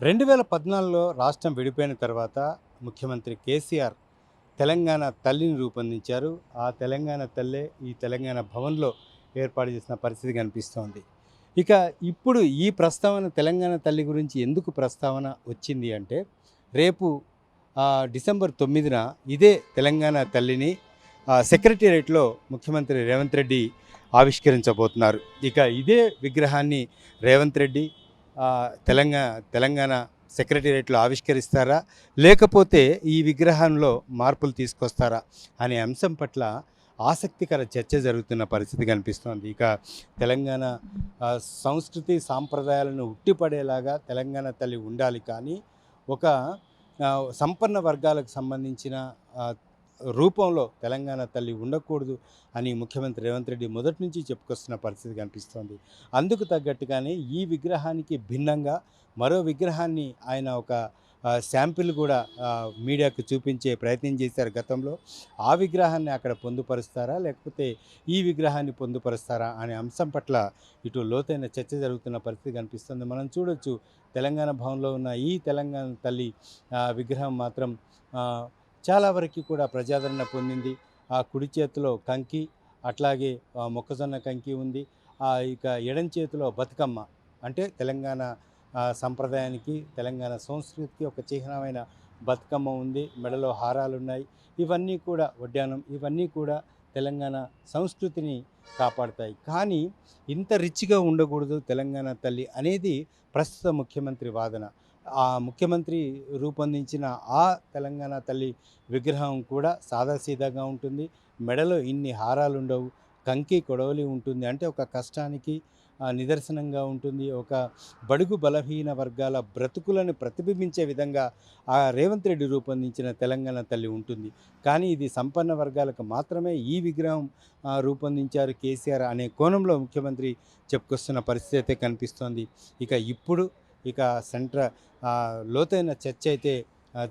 రెండు వేల పద్నాలుగులో రాష్ట్రం విడిపోయిన తర్వాత ముఖ్యమంత్రి కేసీఆర్ తెలంగాణ తల్లిని రూపొందించారు. ఆ తెలంగాణ తల్లే ఈ తెలంగాణ భవన్లో ఏర్పాటు చేసిన పరిస్థితి కనిపిస్తోంది. ఇక ఇప్పుడు ఈ ప్రస్తావన తెలంగాణ తల్లి గురించి ఎందుకు ప్రస్తావన వచ్చింది అంటే రేపు డిసెంబర్ తొమ్మిదిన ఇదే తెలంగాణ తల్లిని ఆ, సెక్రటేరియట్లో ముఖ్యమంత్రి రేవంత్ రెడ్డి ఆవిష్కరించబోతున్నారు. ఇక ఇదే విగ్రహాన్ని రేవంత్ రెడ్డి తెలంగాణ తెలంగాణ సెక్రటేరియట్లో ఆవిష్కరిస్తారా? లేకపోతే ఈ విగ్రహంలో మార్పులు తీసుకొస్తారా? అనే అంశం పట్ల ఆసక్తికర చర్చ జరుగుతున్న పరిస్థితి కనిపిస్తోంది. ఇక తెలంగాణ సంస్కృతి సాంప్రదాయాలను ఉట్టిపడేలాగా తెలంగాణ తల్లి ఉండాలి కానీ ఒక సంపన్న వర్గాలకు సంబంధించిన రూపంలో తెలంగాణ తల్లి ఉండకూడదు అని ముఖ్యమంత్రి రేవంత్ రెడ్డి మొదటి నుంచి చెప్పుకొస్తున్న పరిస్థితి కనిపిస్తోంది. అందుకు తగ్గట్టుగానే ఈ విగ్రహానికి భిన్నంగా మరో విగ్రహాన్ని ఆయన ఒక శాంపిల్ కూడా మీడియాకు చూపించే ప్రయత్నం చేశారు గతంలో. ఆ విగ్రహాన్ని అక్కడ పొందుపరుస్తారా? లేకపోతే ఈ విగ్రహాన్ని పొందుపరుస్తారా అనే అంశం పట్ల ఇటు లోతైన చర్చ జరుగుతున్న పరిస్థితి కనిపిస్తుంది. మనం చూడొచ్చు తెలంగాణ భవన్లో ఉన్న ఈ తెలంగాణ తల్లి విగ్రహం మాత్రం చాలా వరకు కూడా ప్రజాదరణ పొందింది. ఆ కుడి చేతిలో కంకి అట్లాగే మొక్కజొన్న కంకి ఉంది. ఆ, ఇక ఎడం చేతిలో బతుకమ్మ. అంటే తెలంగాణ సంప్రదాయానికి తెలంగాణ సంస్కృతికి ఒక చిహ్నమైన బతుకమ్మ ఉంది. మెడలో హారాలు ఉన్నాయి ఇవన్నీ కూడా వడ్డానం ఇవన్నీ కూడా తెలంగాణ సంస్కృతిని కాపాడతాయి. కానీ ఇంత రిచ్గా ఉండకూడదు తెలంగాణ తల్లి అనేది ప్రస్తుత ముఖ్యమంత్రి వాదన. ఆ ముఖ్యమంత్రి రూపొందించిన ఆ తెలంగాణ తల్లి విగ్రహం కూడా సాదాసీదాగా ఉంటుంది. మెడలో ఇన్ని హారాలు ఉండవు కంకి కొడవలి ఉంటుంది. అంటే ఒక కష్టానికి నిదర్శనంగా ఉంటుంది. ఒక బడుగు బలహీన వర్గాల బ్రతుకులను ప్రతిబింబించే విధంగా ఆ రేవంత్ రెడ్డి రూపొందించిన తెలంగాణ తల్లి ఉంటుంది. కానీ ఇది సంపన్న వర్గాలకు మాత్రమే ఈ విగ్రహం రూపొందించారు కేసీఆర్ అనే కోణంలో ముఖ్యమంత్రి చెప్పుకొస్తున్న పరిస్థితి అయితే కనిపిస్తోంది. ఇక ఇప్పుడు ఇక సెంటర్ లోతైన చర్చ అయితే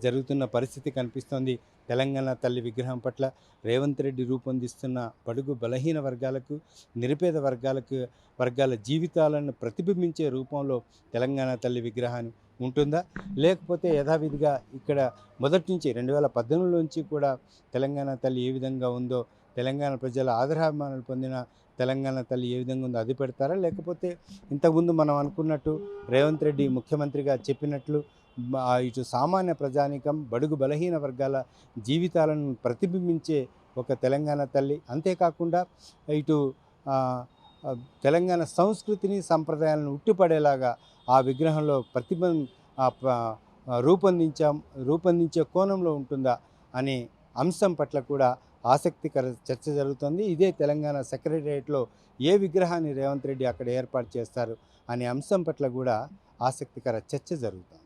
జరుగుతున్న పరిస్థితి కనిపిస్తోంది. తెలంగాణ తల్లి విగ్రహం పట్ల రేవంత్ రెడ్డి రూపొందిస్తున్న బడుగు బలహీన వర్గాలకు నిరుపేద వర్గాలకు వర్గాల జీవితాలను ప్రతిబింబించే రూపంలో తెలంగాణ తల్లి విగ్రహాన్ని ఉంటుందా? లేకపోతే యథావిధిగా ఇక్కడ మొదటి నుంచి రెండు వేల పద్దెనిమిది నుంచి కూడా తెలంగాణ తల్లి ఏ విధంగా ఉందో తెలంగాణ ప్రజల ఆదరాభిమానాలు పొందిన తెలంగాణ తల్లి ఏ విధంగా ఉందో అది పెడతారా? లేకపోతే ఇంతకుముందు మనం అనుకున్నట్టు రేవంత్ రెడ్డి ముఖ్యమంత్రిగా చెప్పినట్లు ఇటు సామాన్య ప్రజానికం బడుగు బలహీన వర్గాల జీవితాలను ప్రతిబింబించే ఒక తెలంగాణ తల్లి. అంతేకాకుండా ఇటు తెలంగాణ సంస్కృతిని సంప్రదాయాలను ఉట్టిపడేలాగా ఆ విగ్రహంలో ప్రతిబ రూపొందించాం రూపొందించే కోణంలో ఉంటుందా అనే అంశం పట్ల కూడా ఆసక్తికర చర్చ జరుగుతుంది. ఇదే తెలంగాణ సెక్రటరియట్లో ఏ విగ్రహాన్ని రేవంత్ రెడ్డి అక్కడ ఏర్పాటు చేస్తారు అనే అంశం పట్ల కూడా ఆసక్తికర చర్చ జరుగుతుంది.